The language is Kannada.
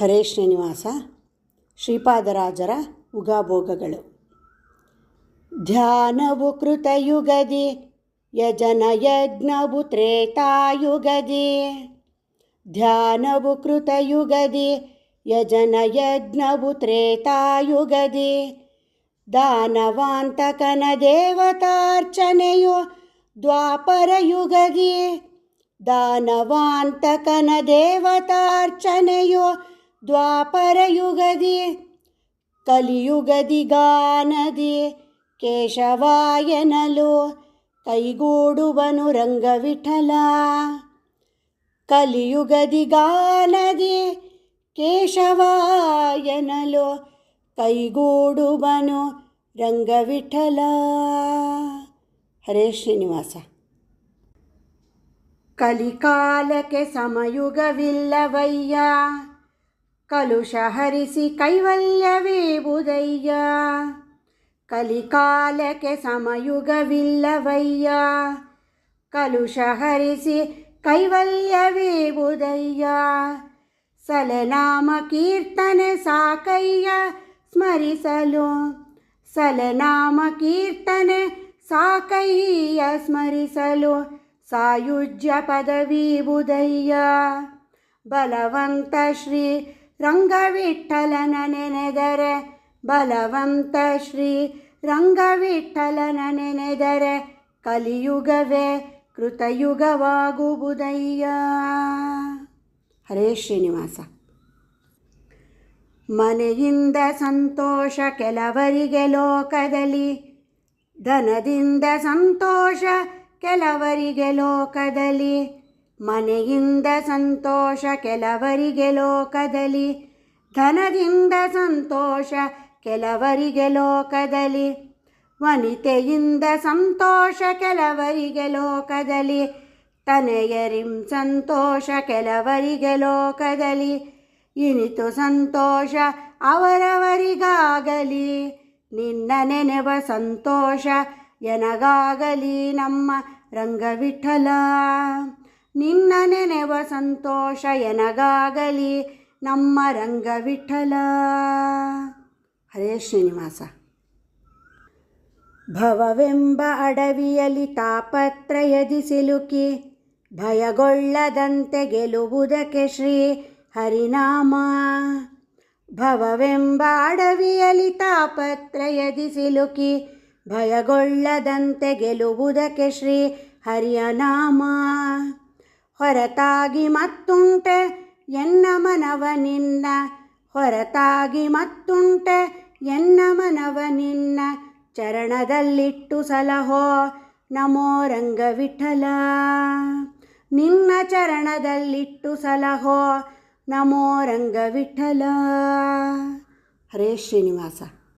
ಹರೇ ಶ್ರೀನಿವಾಸ, ಶ್ರೀಪಾದರಾಜರ ಉಗಾಭೋಗಗಳು. ಧ್ಯಾನವು ಕೃತಯುಗದಿ ಯಜನ ಯಜ್ಞವು ತ್ರೇತಾಯುಗದಿ. ಧ್ಯಾನವು ಕೃತಯುಗದಿ ಯಜನ ಯಜ್ಞವು ತ್ರೇತಾಯುಗದಿ. ದಾನವಾಂತಕನ ದೇವತಾರ್ಚನೆಯು ದ್ವಾಪರ ಯುಗದಿ ದಾನವಾಂತಕನ ದೇವತಾರ್ಚನೆಯು ದ್ವಾಪರ ಯುಗದಿ ಕಲಿಯುಗದಿ ಗಾನದಿ, ಕೇಶವಾಯನಲು ಕೈಗೂಡುವನು ರಂಗವಿಠಲ. ಕಲಿಯುಗದಿ ಗಾನದಿ, ಕೇಶವಾಯನಲು ಕೈಗೂಡುವನು ರಂಗವಿಠಲ. ಹರೇ ಶ್ರೀನಿವಾಸ. ಕಲಿಕಾಲಕ್ಕೆ ಸಮಯುಗವಿಲ್ಲವಯ್ಯ. ಕಲುಷ ಹರಿಸಿ ಕೈವಲ್ಯವೇ ಬುದಯ್ಯ ಕಲಿಕಾಲಕ್ಕೆ ಸಮಯುಗವಿಲ್ಲವಯ್ಯ ಕಲುಷ ಹರಿಸಿ ಕೈವಲ್ಯವೇ ಬುದಯ್ಯ ಸಲನಾಮ ಕೀರ್ತನೆ ಸಾಕಯ್ಯ ಸ್ಮರಿಸಲು ಸಲನಾಮ ಕೀರ್ತನೆ ಸಾಕಯ್ಯ ಸ್ಮರಿಸಲು ಸಾಯುಜ್ಯ ಪದವಿ ಬುದಯ್ಯ ಬಲವಂತ ಶ್ರೀ ರಂಗವಿಠಲನ ನೆನೆದರೆ ಬಲವಂತ ಶ್ರೀ ರಂಗವಿಠಲನ ನೆನೆದರೆ ಕಲಿಯುಗವೇ ಕೃತಯುಗವಾಗುವುದಯ್ಯ. ಹರೇ ಶ್ರೀನಿವಾಸ. ಮನೆಯಿಂದ ಸಂತೋಷ ಕೆಲವರಿಗೆ ಲೋಕದಲ್ಲಿ, ಧನದಿಂದ ಸಂತೋಷ ಕೆಲವರಿಗೆ ಲೋಕದಲ್ಲಿ ಮನೆಯಿಂದ ಸಂತೋಷ ಕೆಲವರಿಗೆ ಲೋಕದಲ್ಲಿ, ಧನದಿಂದ ಸಂತೋಷ ಕೆಲವರಿಗೆ ಲೋಕದಲ್ಲಿ, ವನಿತೆಯಿಂದ ಸಂತೋಷ ಕೆಲವರಿಗೆ ಲೋಕದಲ್ಲಿ, ತನೆಯರಿಂ ಸಂತೋಷ ಕೆಲವರಿಗೆ ಲೋಕದಲ್ಲಿ, ಇನಿತು ಸಂತೋಷ ಅವರವರಿಗಾಗಲಿ, ನಿನ್ನ ನೆನೆವ ಸಂತೋಷ ಎನಗಾಗಲಿ ನಮ್ಮ ರಂಗವಿಠಲ. ನಿನ್ನ ನೆನೆವ ಸಂತೋಷ ಎನಗಾಗಲಿ, ನಮ್ಮ ರಂಗ ವಿಠಲ. ಹರೇ ಶ್ರೀನಿವಾಸ. ಭವವೆಂಬ ಅಡವಿಯಲ್ಲಿ ತಾಪತ್ರಯದಿ ಸಿಲುಕಿ, ಭಯಗೊಳ್ಳದಂತೆ ಗೆಲುವುದಕ್ಕೆ ಶ್ರೀ ಹರಿನಾಮ. ಭವವೆಂಬ ಅಡವಿಯಲ್ಲಿ ತಾಪತ್ರಯದಿ ಸಿಲುಕಿ, ಭಯಗೊಳ್ಳದಂತೆ ಗೆಲುವುದಕ್ಕೆ ಶ್ರೀ ಹರಿಯ ನಾಮ ಹೊರತಾಗಿ ಮತ್ತುಂಟೆ, ಎನ್ನ ಮನವ ನಿನ್ನ. ಹೊರತಾಗಿ ಮತ್ತುಂಟೆ, ಎನ್ನ ಮನವ ನಿನ್ನ. ಚರಣದಲ್ಲಿಟ್ಟು ಸಲಹೋ, ನಮೋ ರಂಗವಿಠಲ. ನಿನ್ನ ಚರಣದಲ್ಲಿಟ್ಟು ಸಲಹೋ, ನಮೋ ರಂಗವಿಠಲ. ಹರೇ ಶ್ರೀನಿವಾಸ.